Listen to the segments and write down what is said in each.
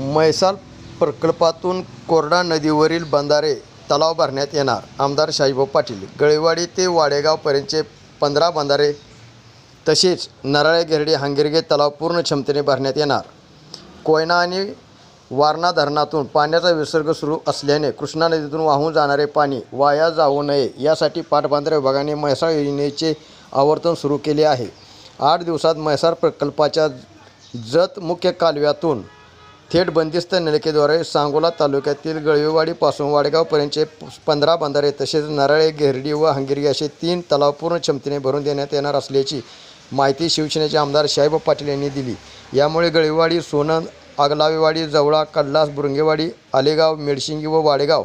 म्हैसाळ प्रकल्पातून कोरडा नदीवरील बंधारे तलाव भरण्यात येणार. आमदार शाहीभाऊ पाटील गळेवाडी ते वाडेगावपर्यंतचे पंधरा बंधारे तसेच नराळे गिरडे हांगिरगे तलाव पूर्ण क्षमतेने भरण्यात येणार. कोयना आणि वारणा धरणातून पाण्याचा विसर्ग सुरू असल्याने कृष्णा नदीतून वाहून जाणारे पाणी वाया जाऊ नये यासाठी पाटबंधारे विभागाने म्हैसाळ योजनेचे आवर्तन सुरू केले आहे. आठ दिवसात म्हैसाळ प्रकल्पाच्या जत मुख्य कालव्यातून थेट बंदिस्त नलिकेद्वारे सांगोला तालुक्यातील गळवेवाडीपासून वाडेगावपर्यंतचे पंधरा बंधारे तसेच नराळे घेरडी व हंगिरी असे तीन तलाव पूर्ण क्षमतेने भरून देण्यात येणार असल्याची माहिती शिवसेनेचे आमदार साहेब पाटील यांनी दिली. यामुळे गळीवाडी सोनंद आगलावेवाडी जवळा कडलास बुरंगेवाडी आलेगाव मेडशिंगी व वाडेगाव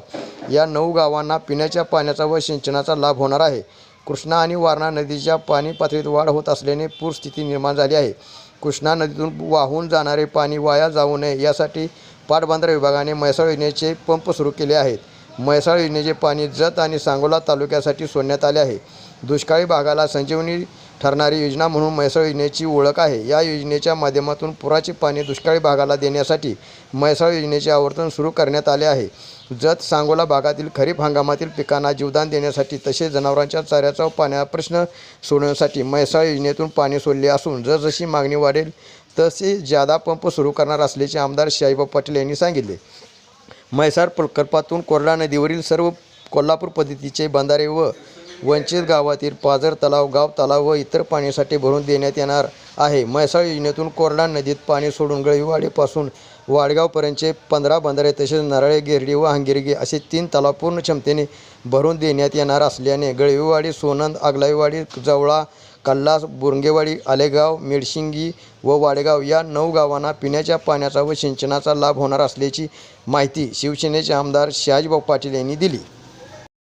या नऊ गावांना पिण्याच्या पाण्याचा व सिंचनाचा लाभ होणार आहे. कृष्णा आणि वारणा नदीच्या पाणी पातळीत वाढ होत असल्याने पूरस्थिती निर्माण झाली आहे. कृष्णा नदीतून वाहून जाणारे पाणी वाया जाऊ नये यासाठी पाटबंधारे विभागाने म्हैसाळ योजनेचे पंप सुरू केले आहेत. म्हैसाळ योजनेचे पाणी जत आणि सांगोला तालुक्यासाठी सोडण्यात आले आहे. दुष्काळी भागाला संजीवनी ठरणारी योजना म्हणून म्हैसाळ योजनेची ओळख आहे. या योजनेच्या माध्यमातून पुराचे पाणी दुष्काळी भागाला देण्यासाठी म्हैसाळ योजनेचे आवर्तन सुरू करण्यात आले आहे. जत सांगोला भागातील खरीप हंगामातील पिकांना जीवदान देण्यासाठी तसेच जनावरांच्या चाऱ्याचा पाण्या प्रश्न सोडवण्यासाठी म्हैसाळ योजनेतून पाणी सोडले असून जसजशी मागणी वाढेल तसे जादा पंप सुरू करणार असल्याचे आमदार शाहीबाब पाटील यांनी सांगितले. म्हैसाळ प्रकल्पातून कोरडा नदीवरील सर्व कोल्हापूर पद्धतीचे बंधारे व वंचित गावातील पाझर तलाव गाव तलाव व इतर पाण्यासाठी भरून देण्यात येणार आहे. म्हैसाळ योजनेतून कोरडा नदीत पाणी सोडून गळीवाडीपासून वाडगावपर्यंतचे पंधरा बंधारे तसेच नराळे गिरडी व हंगिरगी असे तीन तलाव पूर्ण क्षमतेने भरून देण्यात येणार असल्याने गळवीवाडी सोनंद आगलाईवाडी जवळा कल्लास बुरंगेवाडी आलेगाव मेडशिंगी व वाडेगाव या नऊ गावांना पिण्याच्या पाण्याचा व सिंचनाचा लाभ होणार असल्याची माहिती शिवसेनेचे आमदार शहाजीभाऊ पाटील यांनी दिली.